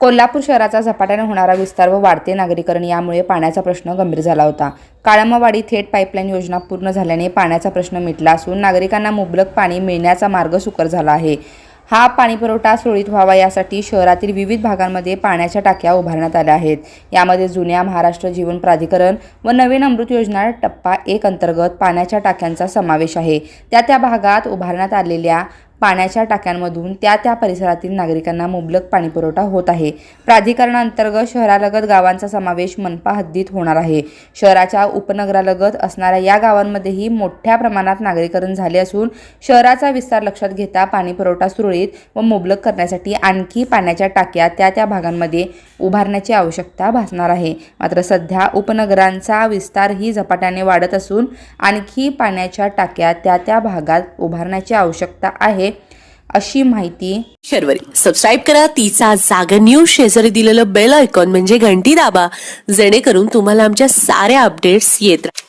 कोल्हापूर शहराचा झपाट्याने होणारा विस्तार व वाढते नागरीकरण यामुळे पाण्याचा प्रश्न गंभीर झाला होता. काळमवाडी थेट पाईपलाईन योजना पूर्ण झाल्याने पाण्याचा प्रश्न मिटला असून नागरिकांना मुबलक पाणी मिळण्याचा मार्ग सुकर झाला आहे. हा पाणीपुरवठा सुरळीत व्हावा यासाठी शहरातील विविध भागांमध्ये पाण्याच्या टाक्या उभारण्यात आल्या आहेत. यामध्ये जुन्या महाराष्ट्र जीवन प्राधिकरण व नवीन अमृत योजना टप्पा एक अंतर्गत पाण्याच्या टाक्यांचा समावेश आहे. त्या त्या भागात उभारण्यात आलेल्या पाण्याच्या टाक्यांमधून त्या त्या परिसरातील नागरिकांना मुबलक पाणीपुरवठा होत आहे. प्राधिकरणाअंतर्गत शहरालगत गावांचा समावेश मनपा हद्दीत होणार आहे. शहराच्या उपनगरालगत असणाऱ्या या गावांमध्येही मोठ्या प्रमाणात नागरीकरण झाले असून शहराचा विस्तार लक्षात घेता पाणीपुरवठा सुरळीत व मुबलक करण्यासाठी आणखी पाण्याच्या टाक्या त्या त्या भागांमध्ये उभारण्याची आवश्यकता भासणार आहे. मात्र सध्या उपनगरांचा विस्तारही झपाट्याने वाढत असून आणखी पाण्याच्या टाक्या त्या त्या भागात उभारण्याची आवश्यकता आहे अशी माहिती शर्वरी. सबस्क्राईब करा. तिचा जागा न्यूज शेजारी दिलेलं बेल आयकॉन म्हणजे घंटी दाबा. जेणेकरून तुम्हाला आमच्या साऱ्या अपडेट्स येत राहतील.